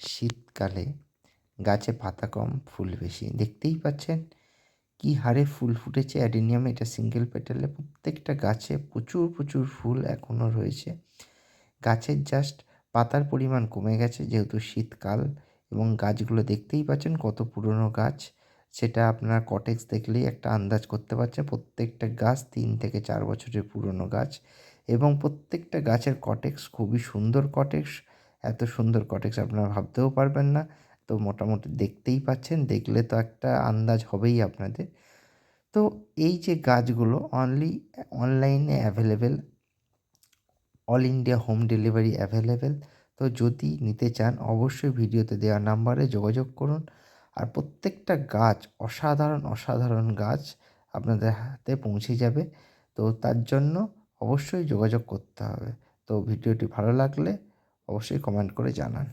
শীতকালে গাছে পাতা কম, ফুল বেশি। দেখতেই পাচ্ছেন কী হারে ফুল ফুটেছে অ্যাডেনিয়ামে। এটা সিঙ্গেল পেটালে প্রত্যেকটা গাছে প্রচুর প্রচুর ফুল এখনও রয়েছে। গাছের জাস্ট পাতার পরিমাণ কমে গেছে যেহেতু শীতকাল এবং গাছগুলো দেখতেই পাচ্ছেন কত পুরনো গাছ। সেটা আপনার কটেক্স দেখলেই একটা আন্দাজ করতে পারছেন। প্রত্যেকটা গাছ তিন থেকে চার বছরের পুরনো গাছ এবং প্রত্যেকটা গাছের কটেক্স খুবই সুন্দর কটেক্স এত সুন্দর কটেক্স আপনারা ভাবতেও পারবেন না। তো মোটামুটি দেখতেই পাচ্ছেন, দেখলে তো একটা আন্দাজ হবেই আপনাদের। তো এই যে গাছগুলো অনলি অনলাইনে available all India home delivery available তো যদি নিতে চান অবশ্যই ভিডিওতে দেওয়া নাম্বারে যোগাযোগ করুন। আর প্রত্যেকটা গাছ, অসাধারণ অসাধারণ গাছ আপনাদের হাতে পৌঁছে যাবে। তো তার জন্য অবশ্যই যোগাযোগ করতে হবে। তো ভিডিওটি ভালো লাগলে অবশ্যই কমেন্ট করে জানান।